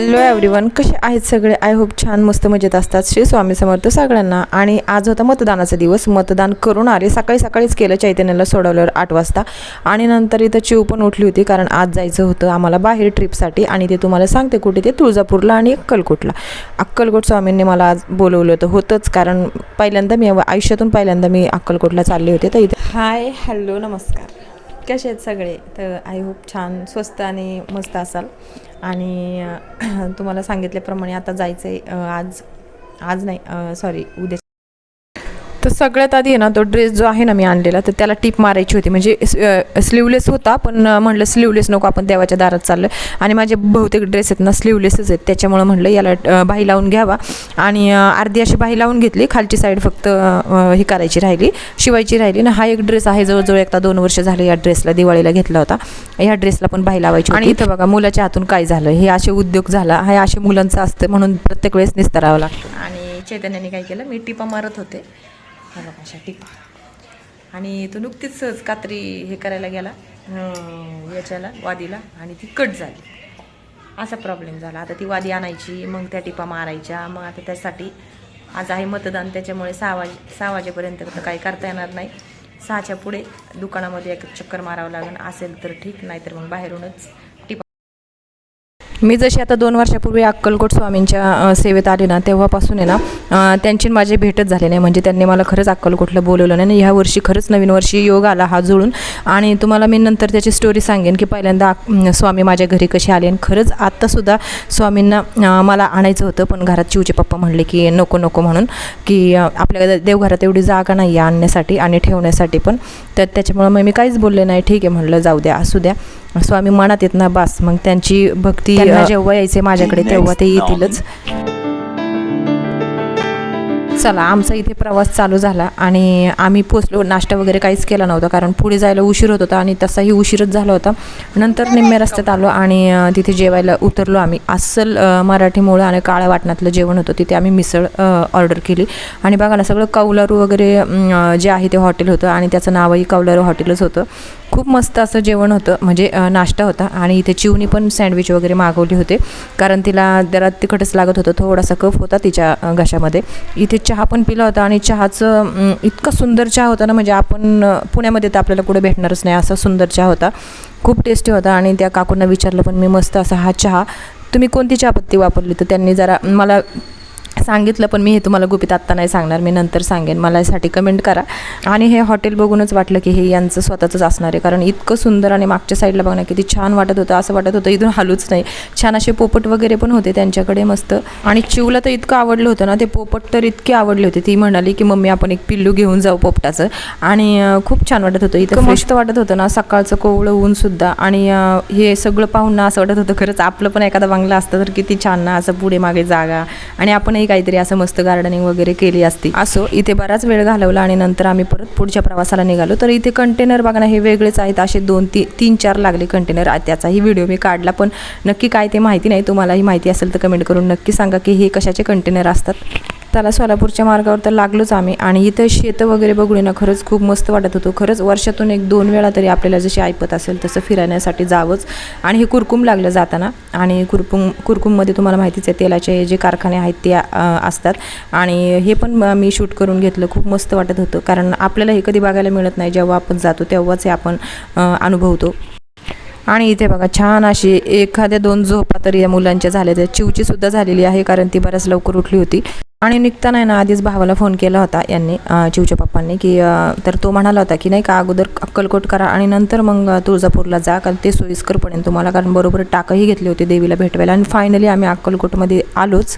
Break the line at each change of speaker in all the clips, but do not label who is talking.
Hello everyone कसे आहेत सगळे? आय होप छान मस्त मजेत असतात. श्री स्वामी समर्थ सगळ्यांना. आणि आज होता मतदानाचा दिवस. मतदान करून आले. सकाळी सकाळीच केलं चैतन्याला सोडवल्यावर आठ वाजता. आणि नंतर इथं चिव पण उठली होती कारण आज जायचं होतं आम्हाला बाहेर ट्रिपसाठी. आणि ते तुम्हाला सांगते कुठे ते तुळजापूरला आणि अक्कलकोटला. अक्कलकोट स्वामींनी मला आज बोलवलं होतं. होतंच कारण पहिल्यांदा मी आयुष्यातून पहिल्यांदा मी अक्कलकोटला चालले होते. तर इथे हाय हॅलो नमस्कार. कसे आहेत सगळे. तर आय होप छान स्वस्त आणि मस्त असाल. आणि तुम्हाला सांगितल्याप्रमाणे आता जायचं आहे आज आज नाही सॉरी उद्या. तर सगळ्यात आधी आहे ना तो ड्रेस जो आहे ना मी आणलेला तर त्याला टीप मारायची होती. म्हणजे स्लीवलेस होता पण म्हणलं स्लीवलेस नको आपण देवाच्या दारात चाललं आणि माझे बहुतेक ड्रेस आहेत ना स्लीवलेसच आहेत. त्याच्यामुळं म्हणलं याला बाही लावून घ्यावा. आणि अर्धी अशी बाही लावून घेतली. खालची साईड फक्त हे करायची राहिली. शिवायची राहिली. ना हा एक ड्रेस आहे जवळजवळ एकदा दोन वर्ष झाले या ड्रेसला दिवाळीला घेतला होता. ह्या ड्रेसला पण बाही लावायची आणि इथं बघा मुलाच्या हातून काय झालं? हे असे उद्योग झाला. हे असे मुलांचं असतं म्हणून प्रत्येक वेळेस निस्तरावं लागतं. आणि चैतन्याने काय केलं? मी टिपा मारत होते. हा बघा अशा टिपा आणि तो नुकतीच सहज कात्री हे करायला गेला याच्याला वादीला आणि ती कट झाली. असा प्रॉब्लेम झाला. आता ती वादी आणायची मग त्या टिपा मारायच्या मग आता त्यासाठी आज आहे मतदान त्याच्यामुळे सहा वाजे सहा वाजेपर्यंत तर काही करता येणार नाही. सहाच्या पुढे दुकानामध्ये एक चक्कर मारावं लागेल असेल तर ठीक नाहीतर मग बाहेरूनच मी जशी आता दोन वर्षापूर्वी अक्कलकोट स्वामींच्या सेवेत आले ना तेव्हापासून आहे ना त्यांची माझी भेटच झाली नाही म्हणजे त्यांनी मला खरंच अक्कलकोटला बोलवलं नाही. आणि ह्या वर्षी खरंच नवीन वर्षी योग आला हा जुळून. आणि तुम्हाला मी नंतर त्याची स्टोरी सांगेन की पहिल्यांदा स्वामी माझ्या घरी कसे आले. आणि खरंच आत्तासुद्धा स्वामींना मला आणायचं होतं. पण घरात चिवचे पप्पा म्हणले की नको नको म्हणून की आपल्या देवघरात एवढी जागा नाही आहे आणण्यासाठी आणि ठेवण्यासाठी. पण तर त्याच्यामुळं मग मी काहीच बोलले नाही. ठीक आहे म्हणलं जाऊ द्या असू द्या. स्वामी मनात येत ना बास. मग त्यांची भक्ती जेव्हा यायचे माझ्याकडे तेव्हा ते येतीलच. चला आमचा इथे प्रवास चालू झाला आणि आम्ही पोचलो. नाश्ता वगैरे काहीच केला नव्हता कारण पुढे जायला उशीर होत होता आणि तसाही उशीरच झाला होता. नंतर निम्म्या रस्त्यात आलो आणि तिथे जेवायला उतरलो आम्ही. अस्सल मराठीमुळं आणि काळ्या वाटणातलं जेवण होतं तिथे आम्ही मिसळ ऑर्डर केली. आणि बघा ना सगळं कौलारू वगैरे जे आहे ते हॉटेल होतं आणि त्याचं नावही कौलारू हॉटेलच होतं. खूप मस्त असं जेवण होतं. म्हणजे नाश्ता होता आणि इथे चिवनी पण सँडविच वगैरे मागवली होते. कारण तिला जरा तिखटच लागत होतं. थोडासा कफ होता तिच्या घशामध्ये. इथे चहा पण पिला होता आणि चहाचं इतका सुंदर चहा होता ना म्हणजे आपण पुण्यामध्ये तर आपल्याला कुठे भेटणारच नाही. असा सुंदर चहा होता. खूप टेस्टी होता आणि त्या काकूंना विचारलं पण मी मस्त असा हा चहा तुम्ही कोणती चहापत्ती वापरली? तर त्यांनी जरा मला सांगितलं पण मी हे तुम्हाला गुपित आत्ता नाही सांगणार. मी नंतर सांगेन. मला यासाठी कमेंट करा. आणि हे हॉटेल बघूनच वाटलं की हे यांचं स्वतःचंच असणार आहे. कारण इतकं सुंदर आणि मागच्या साईडला बघणं किती छान वाटत होतं. असं वाटत होतं इथून हलूच नाही. छान असे पोपट वगैरे पण होते त्यांच्याकडे मस्त. आणि चिवला तर इतकं आवडलं होतं ना ते पोपट तर इतके आवडले होते. ती म्हणाली की मम्मी आपण एक पिल्लू घेऊन जाऊ पोपटाचं. आणि खूप छान वाटत होतं. इतकं मस्त वाटत होतं ना सकाळचं कोवळं ऊन सुद्धा. आणि हे सगळं पाहून ना असं वाटत होतं खरंच आपलं पण एखादा बंगला असतं तर किती छान ना असं पुढे मागे जागा. आणि आपणही काहीतरी असं मस्त गार्डनिंग वगैरे केली असती. असो इथे बराच वेळ घालवला आणि नंतर आम्ही परत पुढच्या प्रवासाला निघालो. तर इथे कंटेनर बघा हे वेगळेच आहेत. असे दोन ती तीन चार लागले कंटेनर त्याचाही व्हिडिओ मी काढला पण नक्की काय ते माहिती नाही. तुम्हालाही माहिती असेल तर कमेंट करून नक्की सांगा की हे कशाचे कंटेनर असतात? त्याला सोलापूरच्या मार्गावर तर लागलोच आम्ही. आणि इथं शेतं वगैरे बघून ना खरंच खूप मस्त वाटत होतो. खरंच वर्षातून एक दोन वेळा तरी आपल्याला जशी ऐपत असेल तसं फिरण्यासाठी जावंच. आणि हे कुरकुम लागलं जाताना. आणि कुरकुम कुरकुममध्ये तुम्हाला माहितीच आहे तेलाचे जे कारखाने आहेत ते असतात. आणि हे पण मी शूट करून घेतलं. खूप मस्त वाटत होतं. कारण आपल्याला हे कधी बघायला मिळत नाही. जेव्हा आपण जातो तेव्हाच हे आपण अनुभवतो. आणि इथे बघा छान अशी एखाद्या दोन झोपा तरी या मुलांच्या झाल्या. त्या चिवची सुद्धा झालेली आहे कारण ती बऱ्याच लवकर उठली होती. आणि निघताना आहे ना आधीच भावाला फोन केला होता यांनी चिवच्या पप्पांनी की तर तो म्हणाला होता की नाही का अगोदर अक्कलकोट करा आणि नंतर मग तुळजापूरला जा कारण ते सोयीस्कर पडेल तुम्हाला कारण बरोबर टाकही घेतली होती देवीला भेटवायला. आणि फायनली आम्ही अक्कलकोटमध्ये आलोच.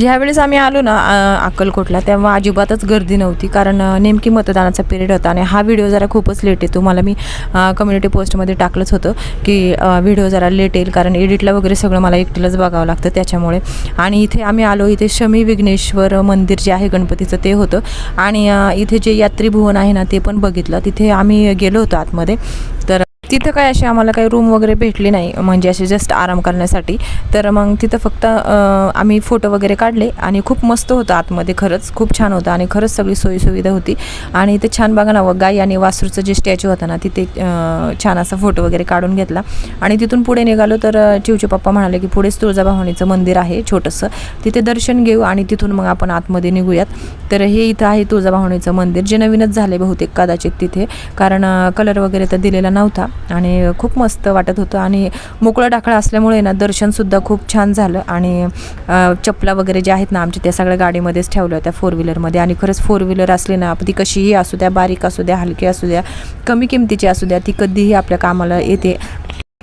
ज्यावेळेस आम्ही आलो ना अक्कलकोटला तेव्हा अजिबातच गर्दी नव्हती. कारण नेमकी मतदानाचा पिरियड होता आणि हा व्हिडिओ जरा खूपच लेट आहे तुम्हाला मी कम्युनिटी पोस्टमध्ये टाकलंच होतं की व्हिडिओ जरा लेट येईल. कारण एडिटला वगैरे सगळं मला एकटीलाच बघावं लागतं त्याच्यामुळे. आणि इथे आम्ही आलो इथे शमी विघ्नेश्वर मंदिर जे आहे गणपतीचं ते होतं. आणि इथे जे यात्री भुवन आहे ना ते पण बघितलं. तिथे आम्ही गेलो होतो आतमध्ये. तर तिथं काय अशी आम्हाला काही रूम वगैरे भेटली नाही म्हणजे असे जस्ट आराम करण्यासाठी. तर मग तिथं फक्त आम्ही फोटो वगैरे काढले आणि खूप मस्त होतं आतमध्ये. खरंच खूप छान होतं आणि खरंच सगळी सोयीसुविधा होती. आणि इथे छान बघा ना गाई आणि वासरूचं जे स्टॅच्यू होतं ना तिथे छान असा फोटो वगैरे काढून घेतला. आणि तिथून पुढे निघालो तर चिवचे पप्पा म्हणाले की पुढेच तुळजाभवानीचं मंदिर आहे छोटंसं. तिथे दर्शन घेऊ आणि तिथून मग आपण आतमध्ये निघूयात. तर हे इथं आहे तुळजाभवानीचं मंदिर जे नवीनच झाले बहुतेक कदाचित तिथे. कारण कलर वगैरे तर दिलेला नव्हता. आणि खूप मस्त वाटत होतं. आणि मोकळं डाकळं असल्यामुळे ना दर्शनसुद्धा खूप छान झालं. आणि चपला वगैरे ज्या आहेत ना आमच्या त्या सगळ्या गाडीमध्येच ठेवल्या होत्या फोर व्हीलरमध्ये आणि खरंच फोर व्हीलर असली ना ती कशीही असू द्या बारीक असू द्या हलकी असू द्या कमी किमतीची असू द्या ती कधीही आपल्या कामाला येते.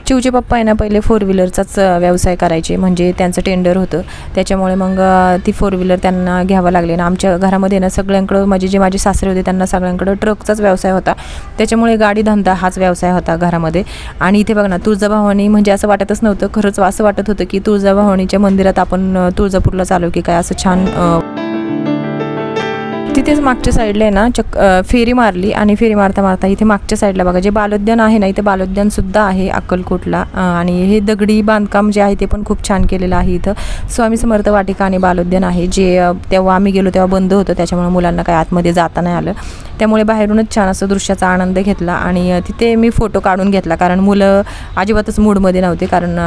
चिवचे पप्पा आहे ना पहिले फोर व्हीलरचाच व्यवसाय करायचे. म्हणजे त्यांचं टेंडर होतं. त्याच्यामुळे मग ती फोर व्हीलर त्यांना घ्यावं लागले. ना आमच्या घरामध्ये ना सगळ्यांकडं म्हणजे जे माझे सासरे होते त्यांना सगळ्यांकडं ट्रकचाच व्यवसाय होता. त्याच्यामुळे गाडी धंदा हाच व्यवसाय होता घरामध्ये. आणि इथे बघ ना तुळजाभवानी म्हणजे असं वाटतच नव्हतं. खरंच असं वाटत होतं की तुळजाभवानीच्या मंदिरात आपण तुळजापूरला चालू की काय असं छान तिथेच मागच्या साईडला आहे ना चक फेरी मारली आणि फेरी मारता मारता इथे मागच्या साईडला बघा जे बालोद्यान आहे ना इथे बालोद्यानसुद्धा आहे अक्कलकोटला. आणि हे दगडी बांधकाम जे आहे ते पण खूप छान केलेलं आहे इथं. स्वामी समर्थ वाटिका आणि बालोद्यान आहे जे तेव्हा आम्ही गेलो तेव्हा बंद होतं त्याच्यामुळे मुलांना काही आतमध्ये जाता नाही आलं. त्यामुळे बाहेरूनच छान असं दृश्याचा आनंद घेतला आणि तिथे मी फोटो काढून घेतला कारण मुलं अजिबातच मूडमध्ये नव्हते कारण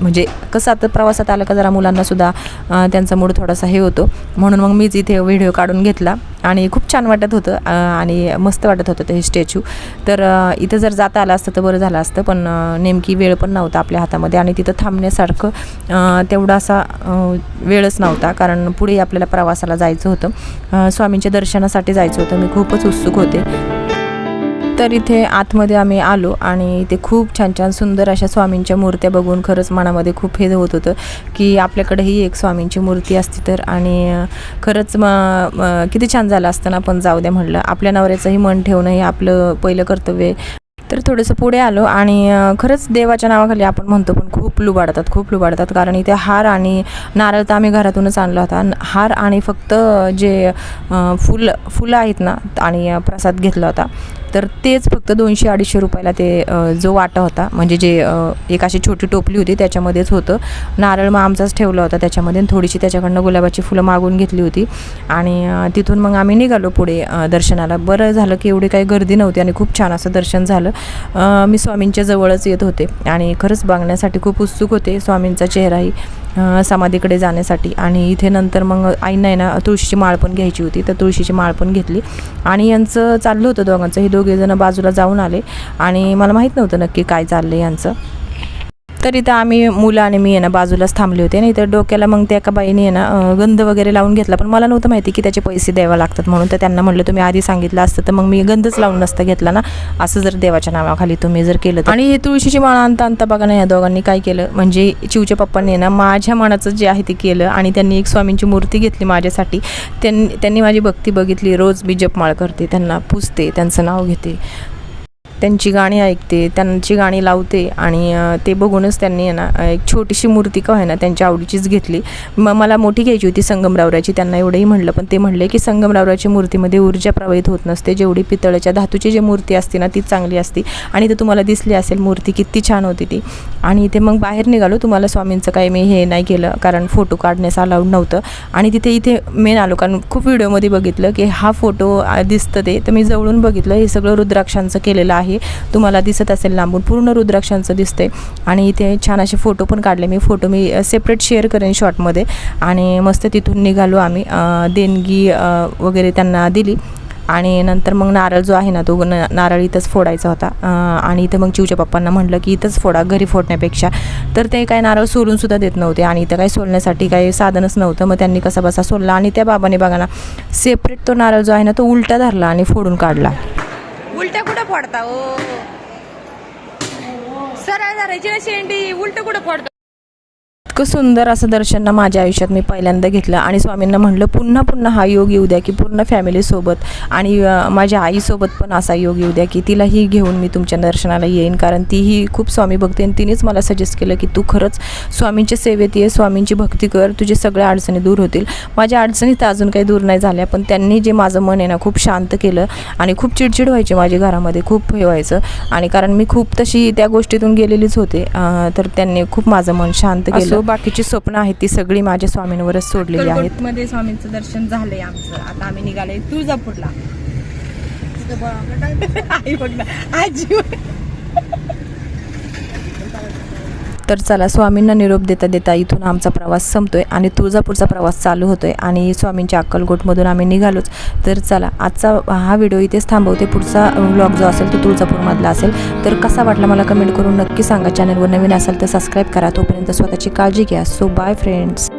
म्हणजे कसं आता प्रवासात आलं का जरा मुलांनासुद्धा त्यांचा मूड थोडासा हे होतो. म्हणून मग मीच इथे व्हिडिओ काढून घेतला आणि खूप छान वाटत होतं आणि मस्त वाटत होतं ते स्टॅच्यू. तर इथं जर जाता आलं असतं तर बरं झालं असतं पण नेमकी वेळ पण नव्हता आपल्या हातामध्ये आणि तिथं थांबण्यासारखं तेवढा असा वेळच नव्हता. कारण पुढे आपल्याला प्रवासाला जायचं होतं. स्वामींच्या दर्शनासाठी जायचं होतं. मी खूपच उत्सुक होते. तर इथे आतमध्ये आम्ही आलो आणि इथे खूप छान छान सुंदर अशा स्वामींच्या मूर्त्या बघून खरंच मनामध्ये खूप हे होत होतं की आपल्याकडेही एक स्वामींची मूर्ती असती तर आणि खरंच म किती छान झालं असतं ना पण जाऊ द्या म्हटलं आपल्या नवऱ्याचंही मन ठेवणं हे आपलं पहिलं कर्तव्य आहे. तर थोडंसं पुढे आलो आणि खरंच देवाच्या नावाखाली आपण म्हणतो पण खूप लुबाडतात खूप लुबाडतात. कारण इथे हार आणि नारळ तर आम्ही घरातूनच आणला होता. हार आणि फक्त जे फुल फुलं आहेत ना आणि प्रसाद घेतला होता. तर तेच फक्त दोनशे अडीचशे रुपयाला ते जो वाटा होता म्हणजे जे एक अशी छोटी टोपली होती त्याच्यामध्येच होतं. नारळ मग आमचाच ठेवला होता त्याच्यामध्ये थोडीशी त्याच्याकडनं गुलाबाची फुलं मागून घेतली होती. आणि तिथून मग आम्ही निघालो पुढे दर्शनाला. बरं झालं की एवढी काही गर्दी नव्हती आणि खूप छान असं दर्शन झालं. मी स्वामींच्या जवळच येत होते. आणि खरंच बघण्यासाठी खूप उत्सुक होते. स्वामींचा चेहराही समाधीकडे जाण्यासाठी. आणि इथे नंतर मग आईनं आहे ना तुळशीची माळ पण घ्यायची होती तर तुळशीची माळ पण घेतली. आणि यांचं चाललं होतं दोघांचं. हे दोघेजणं बाजूला जाऊन आले. आणि मला माहीत नव्हतं नक्की काय चाललं यांचं. तर इथं आम्ही मुलं आणि मी आहे ना बाजूलाच थांबले होते. नाही इथं डोक्याला मग त्या एका बाईने आहे ना गंध वगैरे लावून घेतला. पण मला नव्हतं माहिती की त्याचे पैसे द्यावे लागतात म्हणून. तर त्यांना म्हटलं तुम्ही आधी सांगितलं असतं तर मग मी गंधच लावून नसता घेतला ना. असं जर देवाच्या नावाखाली तुम्ही जर केलं आणि हे तुळशीची माळ आणता आणता बघा ना या दोघांनी काय केलं. म्हणजे चिवच्या पप्पांनी आहे ना माझ्या मनाचं जे आहे ते केलं आणि त्यांनी एक स्वामींची मूर्ती घेतली माझ्यासाठी. त्यांनी त्यांनी माझी भक्ती बघितली. रोज मी जपमाळ करते त्यांना पुजते त्यांचं नाव घेते. त्यांची गाणी ऐकते त्यांची गाणी लावते आणि ते बघूनच त्यांनी आहे ना एक छोटीशी मूर्ती का आहे ना त्यांच्या आवडीचीच घेतली. मग मला मोठी घ्यायची होती संगमरावराची त्यांना एवढंही म्हणलं पण ते म्हणले की संगमरावराची मूर्तीमध्ये ऊर्जा प्रवाहित होत नसते जेवढी पितळेच्या धातूची जी मूर्ती असते ना ती चांगली असते आणि ते तुम्हाला दिसली असेल मूर्ती किती छान होती ती. आणि इथे मग बाहेर निघालो तुम्हाला स्वामींचं काही मी हे नाही केलं कारण फोटो काढण्यास अलाउड नव्हतं. आणि तिथे इथे मेन आलो कारण खूप व्हिडिओमध्ये बघितलं की हा फोटो दिसतं ते तर मी जवळून बघितलं हे सगळं रुद्राक्षांचं केलेलं आहे. तुम्हाला दिसत असेल लांबून पूर्ण रुद्राक्षांचं दिसतंय. आणि इथे छान असे फोटो पण काढले मी. फोटो मी सेपरेट शेअर करेन शॉर्टमध्ये आणि मस्त तिथून निघालो आम्ही. देणगी वगैरे त्यांना दिली. आणि नंतर मग नारळ जो आहे ना तो न नारळ इथंच फोडायचा होता. आणि इथं मग चिवच्या पप्पांना म्हटलं की इथंच फोडा घरी फोडण्यापेक्षा. तर ते काय नारळ सोलून सुद्धा देत नव्हते. आणि इथं काही सोलण्यासाठी काही साधनच नव्हतं. मग त्यांनी कसा बसा सोलला. आणि त्या बाबाने बघा ना सेपरेट तो नारळ जो आहे ना तो उलटा धरला आणि फोडून काढला.
ఉల్టా కూడా పడతావు సరే అది రచన చేయండి ఉల్టా కూడా పడతావు
इतकं सुंदर असं दर्शन ना माझ्या आयुष्यात मी पहिल्यांदा घेतलं. आणि स्वामींना म्हणलं पुन्हा पुन्हा हा योग येऊ द्या की पूर्ण फॅमिलीसोबत आणि माझ्या आईसोबत पण असा योग येऊ द्या की तिलाही घेऊन मी तुमच्या दर्शनाला येईन. कारण तीही खूप स्वामी भक्ती आणि तिनेच मला सजेस्ट केलं की तू खरंच स्वामींच्या सेवेत ये स्वामींची भक्ती कर तुझे सगळ्या अडचणी दूर होतील. माझ्या अडचणी तर अजून काही दूर नाही झाल्या पण त्यांनी जे माझं मन आहे ना खूप शांत केलं आणि खूप चिडचिड व्हायची माझ्या घरामध्ये खूप हे व्हायचं. आणि कारण मी खूप तशी त्या गोष्टीतून गेलेलीच होते. तर त्यांनी खूप माझं मन शांत केलं. बाकीची स्वप्न आहेत ती सगळी माझ्या स्वामींवरच सोडलेली आहेत.
मध्ये स्वामींचं दर्शन झालंय आमचं. आता आम्ही निघालोय तुळजापूरला. आई बघ आजी.
तर चला स्वामींना निरोप देता देता इथून आमचा प्रवास संपतो आहे आणि तुळजापूरचा प्रवास चालू होतो आहे आणि स्वामींच्या अक्कलकोटमधून आम्ही निघालोच. तर चला आजचा हा व्हिडिओ इथेच थांबवते. पुढचा ब्लॉग जो असेल तो तुळजापूरमधला असेल. तर कसा वाटला मला कमेंट करून नक्की सांगा. चॅनलवर नवीन असेल तर सबस्क्राईब करा. तोपर्यंत स्वतःची काळजी घ्या. So bye friends